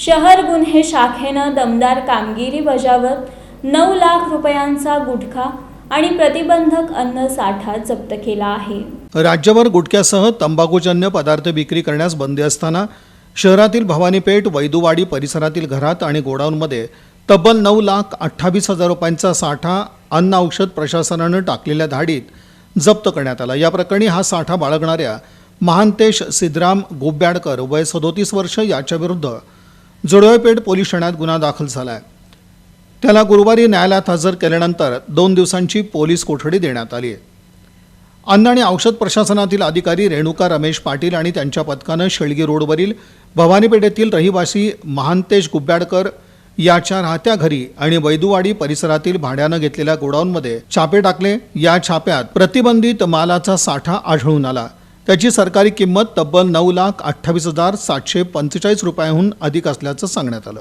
शहर गुन्हे शाखेनं दमदार कामगिरी बजावत नऊ लाख रुपयांचा गुटखा आणि प्रतिबंधक अन्न साठा जप्त केला आहे. राज्यभर गुटख्यासह तंबाखूजन्य पदार्थ विक्री करण्यास बंदी असताना शहरातील भवानीपेठ वैदुवाडी परिसरातील घरात आणि गोडाऊनमध्ये तब्बल नऊ लाख अठ्ठावीस हजार रुपयांचा साठा अन्न औषध प्रशासनानं टाकलेल्या धाडीत जप्त करण्यात आला. या प्रकरणी हा साठा बाळगणाऱ्या महांतेश सिद्धराम गोब्याडकर वय सदोतीस वर्ष याच्याविरुद्ध जुडवेपेठ पोलीस ठाण्यात गुन्हा दाखल झाला आहे त्याला गुरुवारी न्यायालयात हजर केल्यानंतर दोन दिवसांची पोलीस कोठडी देण्यात आली आहे अन्न आणि औषध प्रशासनातील अधिकारी रेणुका रमेश पाटील आणि त्यांच्या पथकानं शेळगी रोडवरील भवानीपेठेतील रहिवासी महांतेश गुब्याडकर याच्या राहत्या घरी आणि वैदुवाडी परिसरातील भाड्यानं घेतलेल्या गोडाऊनमध्ये छापे टाकले. या छाप्यात प्रतिबंधित मालाचा साठा आढळून आला. त्याची सरकारी किंमत तब्बल नऊ लाख अठ्ठावीस हजार सातशे पंचेचाळीस रुपयाहून अधिक असल्याचं सांगण्यात आलं.